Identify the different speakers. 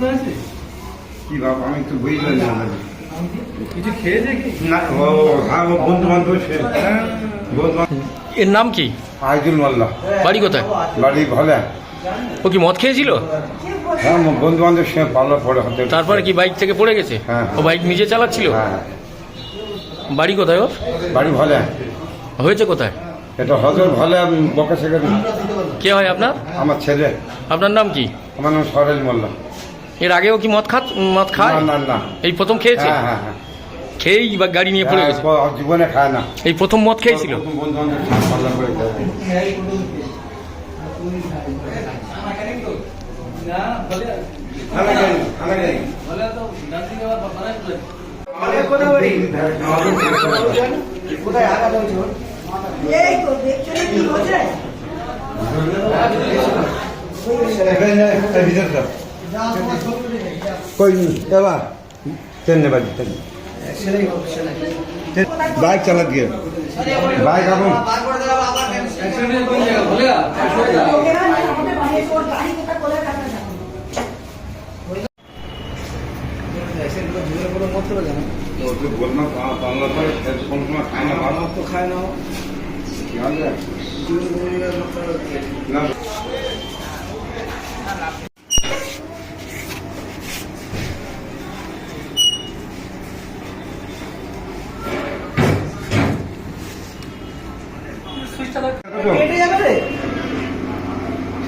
Speaker 1: করে আছে?
Speaker 2: কি বাবা আমি তো বুঝলাম না।
Speaker 1: কিছু খেয়েছে কি?
Speaker 2: না ও হ্যাঁ বন্ধু বান্ধব
Speaker 3: এর নাম কি?
Speaker 2: আইজুল মোল্লা।
Speaker 3: বাড়ি কোথায়?
Speaker 2: বাড়ি ভালো।
Speaker 3: ও কি মদ খেয়েছিল?
Speaker 2: হ্যাঁ বন্ধু বান্ধব সে পাল্লা পড়ে হতে
Speaker 3: তারপরে কি বাইক থেকে পড়ে গেছে?
Speaker 2: হ্যাঁ।
Speaker 3: ও বাইক নিজে চালাচ্ছিল?
Speaker 2: হ্যাঁ।
Speaker 3: বাড়ি কোথায় ওর?
Speaker 2: বাড়ি ভালো।
Speaker 3: হয়েছে কোথায়?
Speaker 2: এটা হজর ভালো বকা শেখে
Speaker 3: কে হয় আপনার?
Speaker 2: আমার ছেলে।
Speaker 3: আপনার নাম কি?
Speaker 2: আমার নাম সরেল মোল্লা।
Speaker 3: এর আগেও কি মদ খাত মদ খায়?
Speaker 2: না না
Speaker 3: এই প্রথম খেয়েছে?
Speaker 2: হ্যাঁ হ্যাঁ হ্যাঁ।
Speaker 3: খেয়েই বা গাড়ি নিয়ে পড়ে গেছে?
Speaker 2: হ্যাঁ, জীবনে খায় না।
Speaker 3: এই প্রথম মদ খেয়েছিল?
Speaker 2: বন্ধু कोई नहीं चला चलने वाली चलने बाइक चला गया बाइक
Speaker 4: आप
Speaker 2: बोलना कहाँ बांग्ला पर हेडफोन खाना बांग्ला तो खाए ना हो ध्यान रख ना